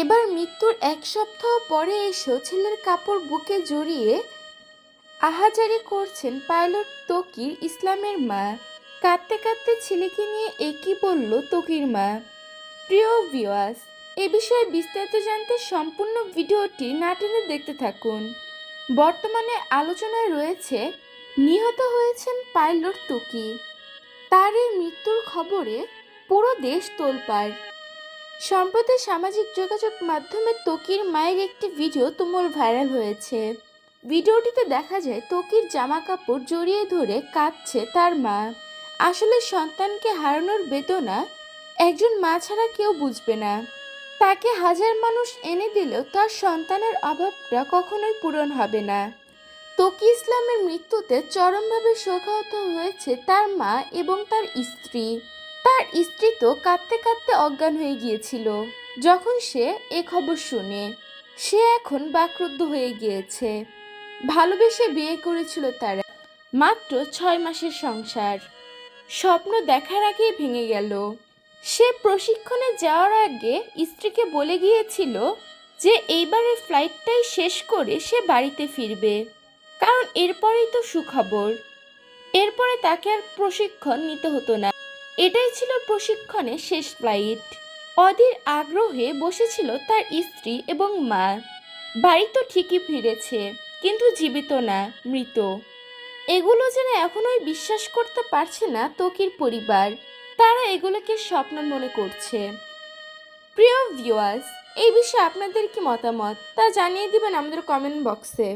এবার মৃত্যুর এক সপ্তাহ পরে এসেও ছেলের কাপড় বুকে জড়িয়ে আহাজারি করছেন পাইলট তকির ইসলামের মা। কাঁদতে কাঁদতে ছেলেকে নিয়ে একই বলল তকির মা। প্রিয় ভিওয়াস এ বিষয়ে বিস্তারিত জানতে সম্পূর্ণ ভিডিওটি নাটনে দেখতে থাকুন। বর্তমানে আলোচনায় রয়েছে, নিহত হয়েছেন পাইলট তকি। তার এই মৃত্যুর খবরে পুরো দেশ তোলপাড়। সম্প্রতি সামাজিক যোগাযোগ মাধ্যমে তকির মায়ের একটি ভিডিও তুমুল ভাইরাল হয়েছে। ভিডিওটিতে দেখা যায়, তকির জামা কাপড় জড়িয়ে ধরে কাঁদছে তার মা। আসলে সন্তানকে হারানোর বেদনা একজন মা ছাড়া কেউ বুঝবে না। তাকে হাজার মানুষ এনে দিলেও তার সন্তানের অভাবটা কখনোই পূরণ হবে না। তকি ইসলামের মৃত্যুতে চরমভাবে শোকাহত হয়েছে তার মা এবং তার স্ত্রী। তার স্ত্রী তো কাঁদতে কাঁদতে অজ্ঞান হয়ে গিয়েছিল। যখন সে এ খবর শুনে, সে এখন বাকরুদ্ধ হয়ে গিয়েছে। ভালোবেসে বিয়ে করেছিল তারা। মাত্র ছয় মাসের সংসার। স্বপ্ন দেখার আগেই ভেঙে গেল। সে প্রশিক্ষণে যাওয়ার আগে স্ত্রীকে বলে গিয়েছিল যে এইবারের ফ্লাইটটাই শেষ করে সে বাড়িতে ফিরবে। কারণ এরপরেই তো সুখবর। এরপরে তাকে আর প্রশিক্ষণ নিতে হতো না। এটাই ছিল প্রশিক্ষণের শেষ ফ্লাইট অধীর আগ্রহে বসেছিল তার স্ত্রী এবং মা। বাড়ি তো ঠিকই ফিরেছে, কিন্তু জীবিত না, মৃত। এগুলো যেন এখনোই বিশ্বাস করতে পারছে না তকির পরিবার। তারা এগুলোকে স্বপ্ন মনে করছে। প্রিয় ভিউয়ার্স এই বিষয়ে আপনাদের কি মতামত? তা জানিয়ে দিবেন আমাদের কমেন্ট বক্সে